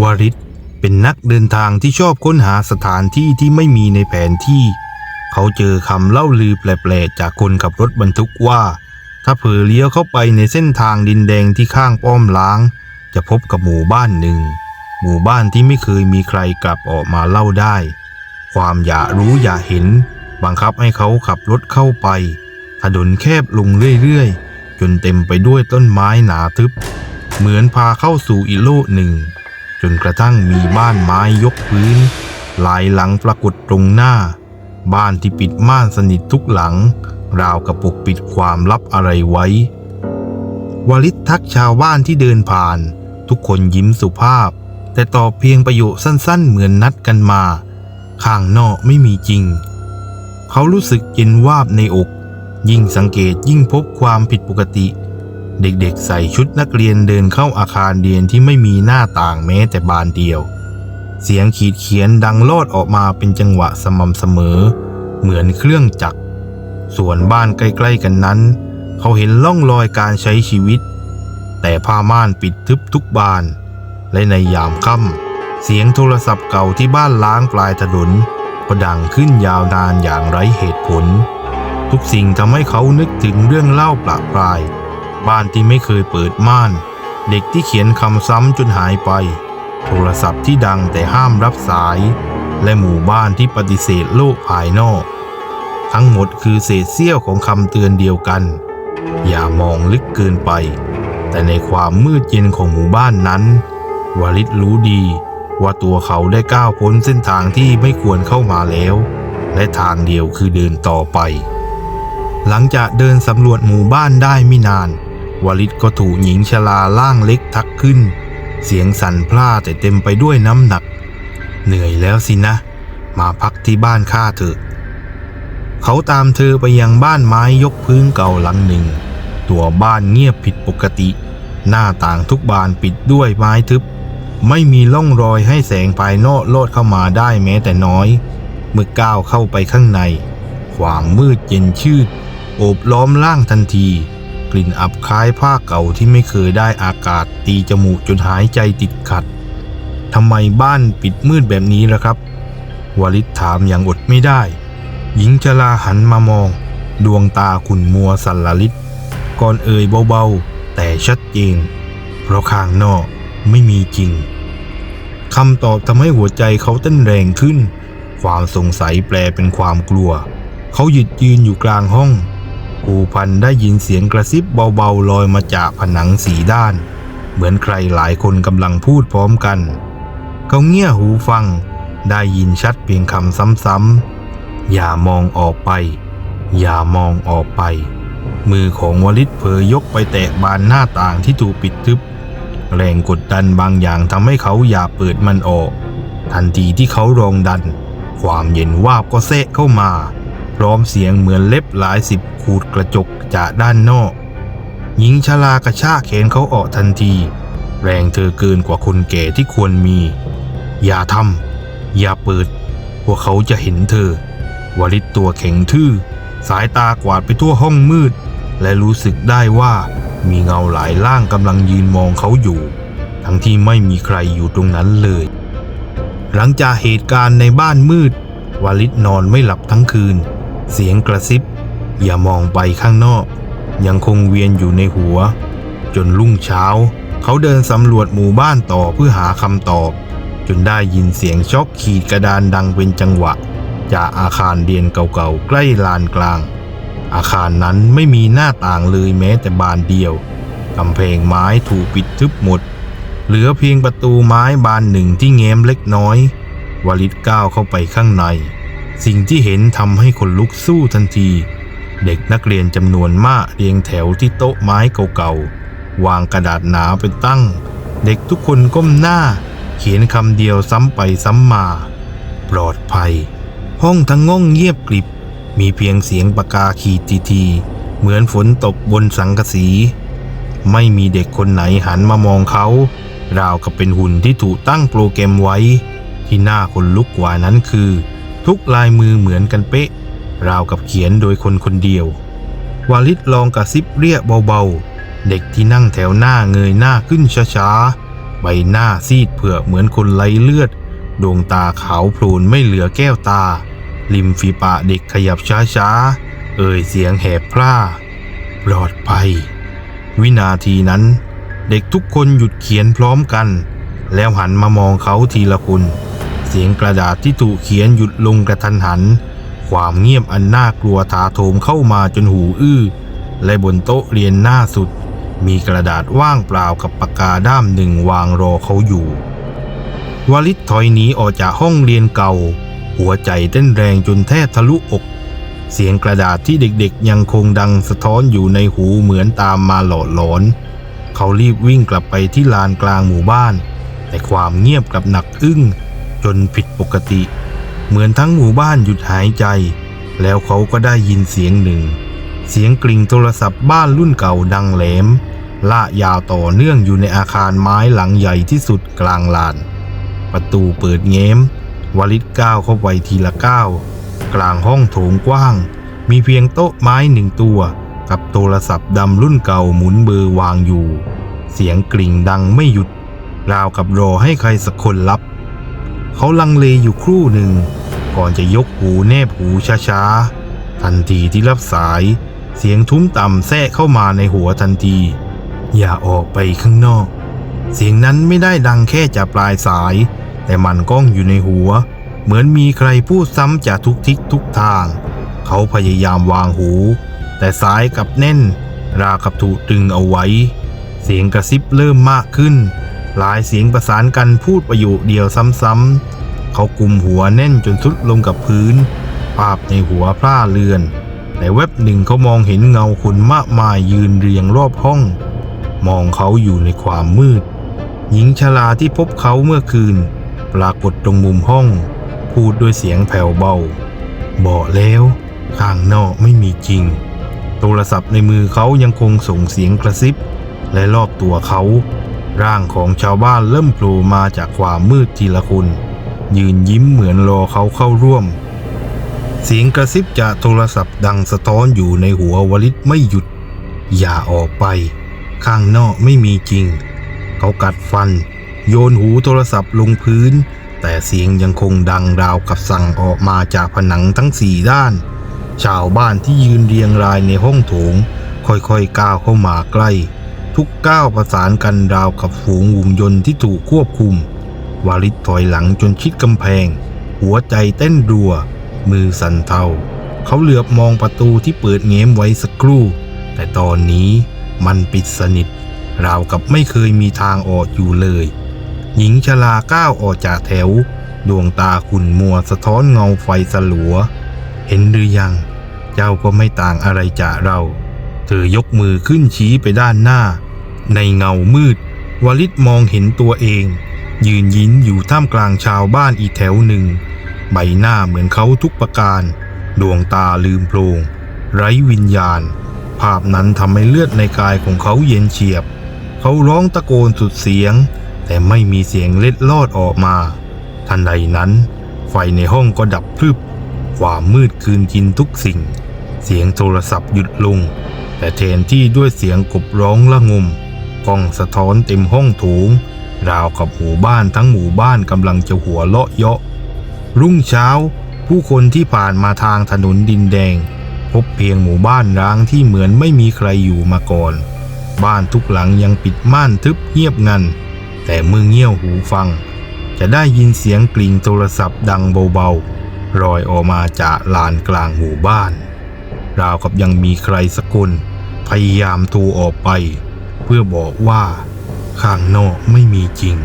วาริศเป็นนักเดินทางที่ชอบค้นหาสถานที่ที่ไม่มีในแผนที่ เขาเจอคำเล่าลือแปลกๆจากคนขับรถบรรทุกว่า ถ้าเผลอเลี้ยวเข้าไปในเส้นทางดินแดงที่ข้างป้อมล้าง จะพบกับหมู่บ้านหนึ่ง หมู่บ้านที่ไม่เคยมีใครกลับออกมาเล่าได้ ความอยากรู้อยากเห็น บังคับให้เขาขับรถเข้าไป ถนนแคบลงเรื่อยๆ จนเต็มไปด้วยต้นไม้หนาทึบ เหมือนพาเข้าสู่อีโลกหนึ่ง จนกระทั่งมีบ้านไม้ยกพื้น หลายหลังปรากฏตรงหน้า บ้านที่ปิดม่านสนิททุกหลัง ราวกับปกปิดความลับอะไรไว้ วลิตทักชาวบ้านที่เดินผ่าน ทุกคนยิ้มสุภาพ แต่ตอบเพียงประโยคสั้นๆ เหมือนนัดกันมา ข้างนอกไม่มีจริง เขารู้สึกเย็นวาบในอก ยิ่งสังเกตยิ่งพบความผิดปกติ เด็กๆใส่ชุดนักเรียนเดินเข้าอาคารเรียนที่ไม่มีหน้าต่างแม้แต่บานเดียว เสียงขีดเขียนดังโลดออกมาเป็นจังหวะสม่ำเสมอ เหมือนเครื่องจักร ส่วนบ้านใกล้ๆกันนั้น เขาเห็นล่องรอยการใช้ชีวิต แต่ผ้าม่านปิดทึบทุกบาน และในยามค่ำเสียงโทรศัพท์เก่าที่บ้านล้างปลายถนนก็ดังขึ้นยาวนานอย่างไร้เหตุผล ทุกสิ่งทำให้เขานึกถึงเรื่องเล่าปลาปลาย บ้านที่ไม่เคยเปิดม่าน เด็กที่เขียนคำซ้ำจนหายไป โทรศัพท์ที่ดังแต่ห้ามรับสาย และหมู่บ้านที่ปฏิเสธโลกภายนอก ทั้งหมดคือเศษเสี้ยวของคำเตือนเดียวกัน อย่ามองลึกเกินไป แต่ในความมืดเย็นของหมู่บ้านนั้นวลิตรู้ดีว่าตัวเขาได้ก้าวพ้นเส้นทางที่ไม่ควรเข้ามาแล้ว และทางเดียวคือเดินต่อไป หลังจากเดินสำรวจหมู่บ้านได้ไม่นาน วลิตก็ถูกหญิงชราล่างเล็กทักขึ้น เสียงสั่นพร่าแต่เต็มไปด้วยน้ำหนัก เหนื่อยแล้วสินะ มาพักที่บ้านข้าเถอะ เขาตามเธอไปยังบ้านไม้ยกพื้นเก่าหลังหนึ่ง ตัวบ้านเงียบผิดปกติ หน้าต่างทุกบานปิดด้วยไม้ทึบ ไม่มีร่องรอยให้แสงภายนอกโลดเข้ามาได้แม้แต่น้อย เมื่อก้าวเข้าไปข้างใน ความมืดเย็นชืดโอบล้อมร่างทันที กลิ่นอับคล้ายผ้าเก่าที่ไม่เคยได้อากาศตีจมูกจนหายใจติดขัดทำไมบ้านปิดมืดแบบนี้ล่ะครับ วลิตถามอย่างอดไม่ได้ หญิงชราหันมามอง ดวงตาขุ่นมัวสันลลิตก่อนเอ่ยเบาๆ แต่ชัดเจนเพราะข้างนอกไม่มีจริงคำตอบทำให้หัวใจเขาเต้นแรงขึ้น ความสงสัยแปลเป็นความกลัว เขาหยุดยืนอยู่กลางห้อง ภูพันได้ยินเสียงกระซิบเบาๆลอยมาจากผนังสีด้าน เหมือนใครหลายคนกำลังพูดพร้อมกัน เขาเงี่ยหูฟัง ได้ยินชัดเพียงคำซ้ำๆ อย่ามองออกไป อย่ามองออกไป มือของวลิตเผยยกไปแตะบานหน้าต่างที่ถูกปิดทึบ แรงกดดันบางอย่างทำให้เขาอยากเปิดมันออก ทันทีที่เขารองดัน ความเย็นวาบก็แทรกเข้ามา พร้อมเสียงเหมือนเล็บหลายสิบขูดกระจกจากด้านนอก หญิงชรากระชากแขนเขาออกทันที แรงเธอเกินกว่าคนแก่ที่ควรมี อย่าทำอย่าเปิด พวกเขาจะเห็นเธอ วลิตตัวแข็งทื่อ สายตากวาดไปทั่วห้องมืด และรู้สึกได้ว่ามีเงาหลายล่างกำลังยืนมองเขาอยู่ ทั้งที่ไม่มีใครอยู่ตรงนั้นเลย หลังจากเหตุการณ์ในบ้านมืดวลิตนอนไม่หลับทั้งคืน เสียงกระซิบ อย่ามองไปข้างนอก ยังคงเวียนอยู่ในหัว จนรุ่งเช้า เขาเดินสำรวจหมู่บ้านต่อเพื่อหาคำตอบ จนได้ยินเสียงช็อกขีดกระดานดังเป็นจังหวะ จากอาคารเรียนเก่าๆใกล้ลานกลาง อาคารนั้นไม่มีหน้าต่างเลยแม้แต่บานเดียวกำแพงไม้ถูกปิดทึบหมด เหลือเพียงประตูไม้บานหนึ่งที่แง้มเล็กน้อยวลิตก้าวเข้าไปข้างใน สิ่งที่เห็นทำให้คนลุกสู้ทันที เด็กนักเรียนจำนวนมากเรียงแถวที่โต๊ะไม้เก่าๆ วางกระดาษหนาเป็นตั้ง เด็กทุกคนก้มหน้า เขียนคำเดียวซ้ำไปซ้ำมา ปลอดภัย ห้องทั้งง่องเงียบกริบ มีเพียงเสียงปากกาขีดทีทีๆเหมือนฝนตกบนสังกะสี ไม่มีเด็กคนไหนหันมามองเขาราวกับเป็นหุ่นที่ถูกตั้งโปรแกรมไว้ ที่น่าคนลุกกว่านั้นคือ ทุกลายมือเหมือนกันเป๊ะ ราวกับเขียนโดยคนคนเดียว วาลิตลองกระซิบเรียกเบาๆ เด็กที่นั่งแถวหน้าเงยหน้าขึ้นช้าๆ ใบหน้าซีดเผือกเหมือนคนไร้เลือด ดวงตาขาวโพลนไม่เหลือแก้วตา ริมฝีปากเด็กขยับช้าๆ เอ่ยเสียงแหบพร่า ปลอดภัย วินาทีนั้น เด็กทุกคนหยุดเขียนพร้อมกัน แล้วหันมามองเขาทีละคน เสียงกระดาษที่ถูกเขียนหยุดลงกระทันหัน ความเงียบอันน่ากลัวถาโถมเข้ามาจนหูอื้อ และบนโต๊ะเรียนหน้าสุด มีกระดาษว่างเปล่ากับปากกาด้ามหนึ่งวางรอเขาอยู่ วลิตถอยหนีออกจากห้องเรียนเก่า หัวใจเต้นแรงจนแทบทะลุอก เสียงกระดาษที่เด็กๆ ยังคงดังสะท้อนอยู่ในหูเหมือนตามมาหลอดหลอน เขารีบวิ่งกลับไปที่ลานกลางหมู่บ้าน แต่ความเงียบกลับหนักอึ้ง จนผิดปกติ เหมือนทั้งหมู่บ้านหยุดหายใจ แล้วเขาก็ได้ยินเสียงหนึ่ง เสียงกริ่งโทรศัพท์บ้านรุ่นเก่าดังแหลมล่ายาวต่อเนื่องอยู่ในอาคารไม้หลังใหญ่ที่สุดกลางลาน ประตูเปิดแง้ม วลิตก้าวเข้าไปทีละก้าวกลางห้องโถงกว้าง มีเพียงโต๊ะไม้หนึ่งตัว กับโทรศัพท์ดำรุ่นเก่าหมุนเบอร์วางอยู่ เสียงกริ่งดังไม่หยุด ราวกับรอให้ใครสักคนรับ เขาลังเลอยู่ครู่หนึ่ง ก่อนจะยกหูแนบหูช้าๆ ทันทีที่รับสาย เสียงทุ้มต่ำแทรกเข้ามาในหัวทันที อย่าออกไปข้างนอก เสียงนั้นไม่ได้ดังแค่จากปลายสาย แต่มันก้องอยู่ในหัว เหมือนมีใครพูดซ้ำจากทุกทิศทุกทาง เขาพยายามวางหู แต่สายกับแน่น รากับถูกตึงเอาไว้ เสียงกระซิบเริ่มมากขึ้น หลายเสียงประสานกันพูดประโยคเดียวซ้ำๆ เขากุมหัวแน่นจนทุดลงกับพื้น ภาพในหัวพร่าเลือน แต่แวบหนึ่งเขามองเห็นเงาคนมากมายยืนเรียงรอบห้อง มองเขาอยู่ในความมืด หญิงชราที่พบเขาเมื่อคืน ปรากฏตรงมุมห้อง พูดด้วยเสียงแผ่วเบา บอกแล้วข้างนอกไม่มีจริง โทรศัพท์ในมือเขายังคงส่งเสียงกระซิบ และรอบตัวเขา ร่างของชาวบ้านเริ่มโผล่มาจากความมืดทีละคน ยืนยิ้มเหมือนรอเขาเข้าร่วม เสียงกระซิบจากโทรศัพท์ดังสะท้อนอยู่ในหัววลิตไม่หยุด อย่าออกไป ข้างนอกไม่มีจริง เขากัดฟัน โยนหูโทรศัพท์ลงพื้น แต่เสียงยังคงดังราวกับสั่งออกมาจากผนังทั้งสี่ด้าน ชาวบ้านที่ยืนเรียงรายในห้องโถง ค่อยๆก้าวเข้ามาใกล้ ทุกก้าวประสานกันราวกับฝูงหุ่นยนต์ที่ถูกควบคุม วาลิตถอยหลังจนชิดกำแพง หัวใจเต้นรัว มือสั่นเทา เขาเหลือบมองประตูที่เปิดเง้มไว้สักครู่ แต่ตอนนี้มันปิดสนิท ราวกับไม่เคยมีทางออกอยู่เลย หญิงชราก้าวออกจากแถว ดวงตาขุ่นมัวสะท้อนเงาไฟสลัว เห็นหรือยัง เจ้าก็ไม่ต่างอะไรจากเรา เธอยกมือขึ้นชี้ไปด้านหน้า ในเงามืด วลิตมองเห็นตัวเอง ยืนยิ้มอยู่ท่ามกลางชาวบ้านอีกแถวหนึ่ง ใบหน้าเหมือนเขาทุกประการ ดวงตาลืมโพลงไร้วิญญาณ ภาพนั้นทำให้เลือดในกายของเขาเย็นเฉียบ เขาร้องตะโกนสุดเสียง แต่ไม่มีเสียงเล็ดลอดออกมา ทันใดนั้น ไฟในห้องก็ดับพรึบความมืดคืนกินทุกสิ่ง เสียงโทรศัพท์หยุดลง แต่แทนที่ด้วยเสียงกบร้องละงม กล้องสะท้อนเต็มห้องโถง ราวกับหมู่บ้านทั้งหมู่บ้านกำลังจะหัวเลาะเยาะ รุ่งเช้า ผู้คนที่ผ่านมาทางถนนดินแดง พบเพียงหมู่บ้านร้างที่เหมือนไม่มีใครอยู่มาก่อน บ้านทุกหลังยังปิดม่านทึบเงียบงัน แต่เมื่อเงี่ยวหูฟัง จะได้ยินเสียงกลิ่งโทรศัพท์ดังเบาๆลอยออกมาจากลานกลางหมู่บ้าน ราวกับยังมีใครสักคนพยายามโทรออกไป เพื่อบอกว่าข้างนอกไม่มีจริง